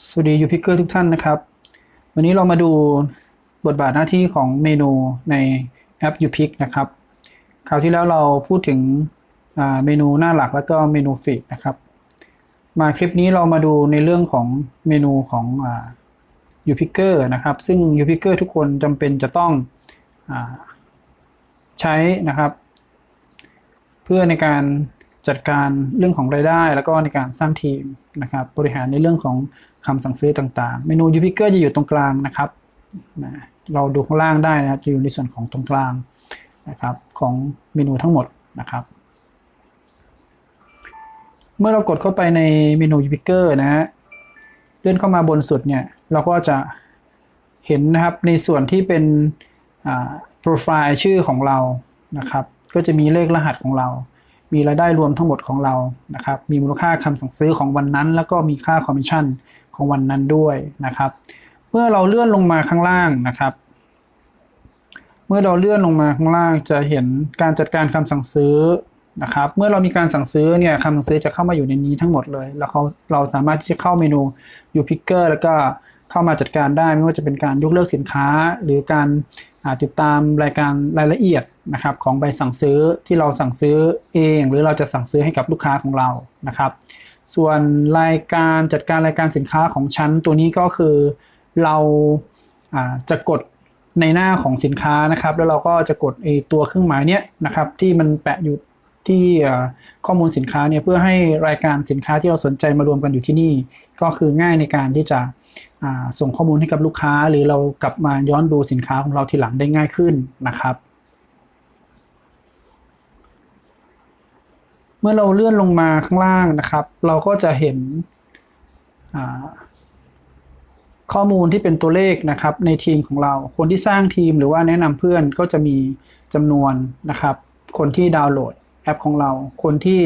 สวัสดียูพิกเกอร์ทุกท่านนะครับ วันนี้เรามาดูบทบาทหน้าที่ของเมนูในแอป UPick นะครับ คราวที่แล้วเราพูดถึงเมนูหน้าหลักแล้วก็เมนูฟีดนะครับ มาคลิปนี้เรามาดูในเรื่องของเมนูของอ่า UPicker นะครับ ซึ่ง UPicker ทุกคนจำเป็นจะต้องอใช้นะครับ เพื่อในการ จัดการเรื่องของรายได้ แล้วก็ในการสร้างทีมนะครับบริหารในเรื่องของคำสั่งซื้อต่างๆ เมนู u p i c k e r จะอยู่ตรงกลางนะครับนะเราดูข้างล่างได้นะครับจะอยู่ในส่วนของตรงกลางนะครับของเมนูทั้งหมดนะครับ เมื่อเรากดเข้าไปในเมนู u p i c k e r นะฮะเลื่อนเข้ามาบนสุดเนี่ยเราก็จะเห็นนะครับในส่วนที่เป็นโปรไฟล์ชื่อของเรานะครับ ก็จะมีเลขรหัสของเรา มีรายได้รวมทั้งหมดของเรานะครับ มีมูลค่าคำสั่งซื้อของวันนั้น แล้วก็มีค่าคอมมิชชั่นของวันนั้นด้วยนะครับ เมื่อเราเลื่อนลงมาข้างล่างนะครับ เมื่อเราเลื่อนลงมาข้างล่างจะเห็นการจัดการคำสั่งซื้อนะครับ เมื่อเรามีการสั่งซื้อเนี่ยคำสั่งซื้อจะเข้ามาอยู่ในนี้ทั้งหมดเลย แล้วเขาเราสามารถที่จะเข้าเมนู u p i c k e r แล้วก็ เข้ามาจัดการได้ไม่ว่าจะเป็นการยกเลิกสินค้า หรือการติดตามรายการรายละเอียดนะครับของใบสั่งซื้อที่เราสั่งซื้อเอง หรือเราจะสั่งซื้อให้กับลูกค้าของเรานะครับ ส่วนรายการจัดการรายการสินค้าของชั้นตัวนี้ก็คือเราจะกดในหน้าของสินค้านะครับ แล้วเราก็จะกดไอตัวเครื่องหมายเนี้ยนะครับที่มันแปะอยู่ ที่ข้อมูลสินค้าเนี่ยเพื่อให้รายการสินค้าที่เราสนใจมารวมกันอยู่ที่นี่ ก็คือง่ายในการที่จะส่งข้อมูลให้กับลูกค้า หรือเรากลับมาย้อนดูสินค้าของเราทีหลังได้ง่ายขึ้นนะครับ เมื่อเราเลื่อนลงมาข้างล่างนะครับ เราก็จะเห็นข้อมูลที่เป็นตัวเลขนะครับในทีมของเรา คนที่สร้างทีมหรือว่าแนะนำเพื่อนก็จะมีจำนวนนะครับ คนที่ดาวน์โหลด แอปของเรา คนที่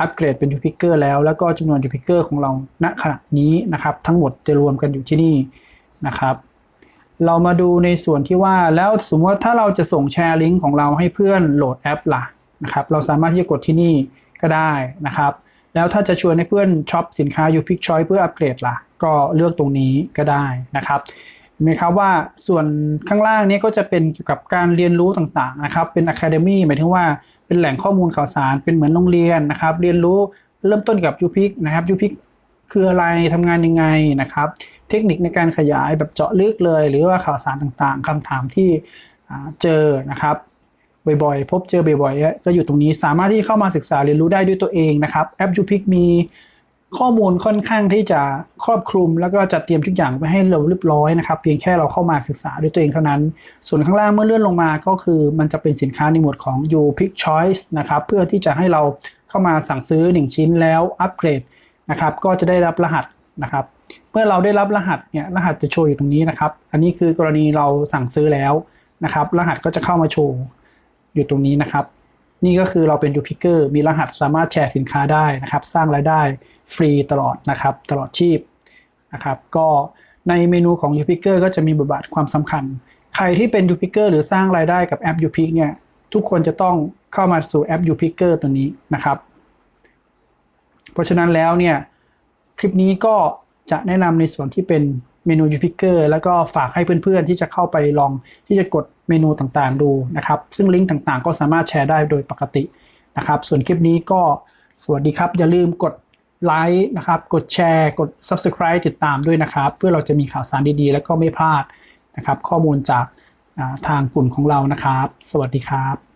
อัปเกรดเป็น u p i c k e r แล้ว แล้วก็จำนวน u p i c k e r ของเราณขณะนี้นะครับ ทั้งหมดจะรวมกันอยู่ที่นี่นะครับ เรามาดูในส่วนที่ว่าแล้วสมมติว่าถ้าเราจะส่งแชร์ลิงก์ของเราให้เพื่อนโหลดแอปล่ะนะครับ เราสามารถที่จะกดที่นี่ก็ได้นะครับ แล้วถ้าจะชวนให้เพื่อนช็อปสินค้า u p i c Choice เพื่ออัปเกรดล่ะ ก็เลือกตรงนี้ก็ได้นะครับ นไหมครับว่าส่วนข้างล่างนี้ก็จะเป็นเกี่ยวกับการเรียนรู้ต่างๆนะครับ เป็น Academy หมายถึงว่าเป็นแหล่งข้อมูลข่าวสารเป็นเหมือนโรงเรียนนะครับ เรียนรู้เริ่มต้นกับ u p i c นะครับ u p i c คืออะไรทำงานยังไงนะครับ เทคนิคในการขยายแบบเจาะลึกเลย หรือว่าข่าวสารต่างๆคำถามที่เจอนะครับบ่อยๆ พบเจอบ่อยๆก็อยู่ตรงนี้สามารถที่เข้ามาศึกษาเรียนรู้ได้ด้วยตัวเองนะครับแอป u p i c มี ข้อมูลค่อนข้างที่จะครอบคลุม แล้วก็จัดเตรียมทุกอย่างไปให้เราเรียบร้อยนะครับ เพียงแค่เราเข้ามาศึกษาด้วยตัวเองเท่านั้น ส่วนข้างล่างเมื่อเลื่อนลงมาก็คือมันจะเป็นสินค้าในหมวดของ u pick choice นะครับ เพื่อที่จะให้เราเข้ามาสั่งซื้อ 1 ชิ้นแล้วอัปเกรดนะครับ ก็จะได้รับรหัสนะครับ เมื่อเราได้รับรหัสเนี่ยรหัสจะโชว์อยู่ตรงนี้นะครับ อันนี้คือกรณีเราสั่งซื้อแล้วนะครับ รหัสก็จะเข้ามาโชว์อยู่ตรงนี้นะครับ นี่ก็คือเราเป็น u p i c k e r มีรหัสสามารถแชร์สินค้าได้นะครับ สร้างรายได้ ฟรีตลอดนะครับตลอดชีพนะครับก็ในเมนูของ u p i c k e r ก็จะมีบทบาทความสำคัญ ใครที่เป็น u p i c k e r หรือสร้างรายได้กับแอป u p i c เนี่ยทุกคนจะต้องเข้ามาสู่แอป u p i c k e r ตัวนี้นะครับ เพราะฉะนั้นแล้วเนี่ยคลิปนี้ก็จะแนะนำในส่วนที่เป็นเมนู u p i c k e r แล้วก็ฝากให้เพื่อนๆ ที่จะเข้าไปลองที่จะกดเมนูต่างๆดูนะครับ ซึ่งลิงก์ต่างๆ ก็สามารถแชร์ได้โดยปกตินะครับ ส่วนคลิปนี้ก็สวัสดีครับ อย่าลืมกด ไลค์นะครับ กดแชร์ กด Subscribe ติดตามด้วยนะครับ เพื่อเราจะมีข่าวสารดีๆ แล้วก็ไม่พลาดนะครับ ข้อมูลจากทางกลุ่มของเรานะครับ สวัสดีครับ